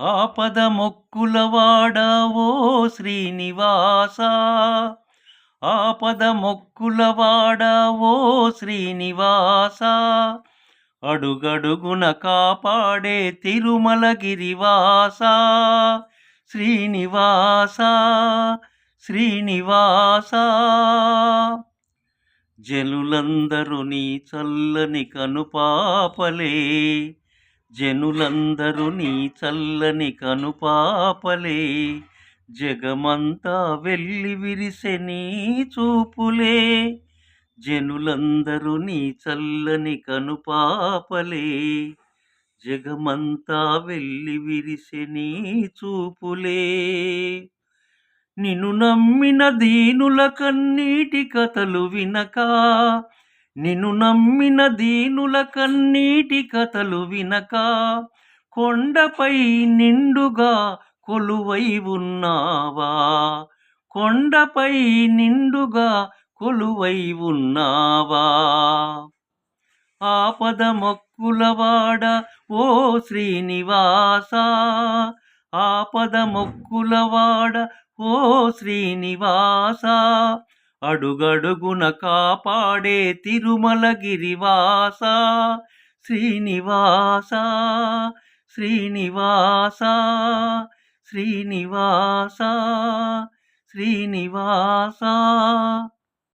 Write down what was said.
ఆపద మొక్కులవాడావో శ్రీనివాస? ఆపద మొక్కులవాడావో శ్రీనివాస? అడుగడుగున కాపాడే తిరుమల గిరివాస శ్రీనివాస శ్రీనివాస! జనులందరూ నీ చల్లని కనుపాపలే. జనులందరూ నీ చల్లని కనుపాపలే. జగమంతా వెళ్ళి విరిసె నీ చూపులే. జనులందరూ నీ చల్లని కనుపాపలే. జగమంతా వెళ్ళి విరిసె నీ చూపులే. నిన్ను నమ్మిన దీనుల కన్నీటి కథలు వినక నిన్ను నమ్మిన దీనుల కన్నీటి కథలు వినక కొండపై నిండుగా కొలువై ఉన్నావా? కొండపై నిండుగా కొలువై ఉన్నావా? ఆపద మొక్కులవాడ ఓ శ్రీనివాస ఆపద మొక్కులవాడ ఓ శ్రీనివాస అడుగడుగున కాపాడే తిరుమల గిరివాస శ్రీనివాస శ్రీనివాస శ్రీనివాస శ్రీనివాస.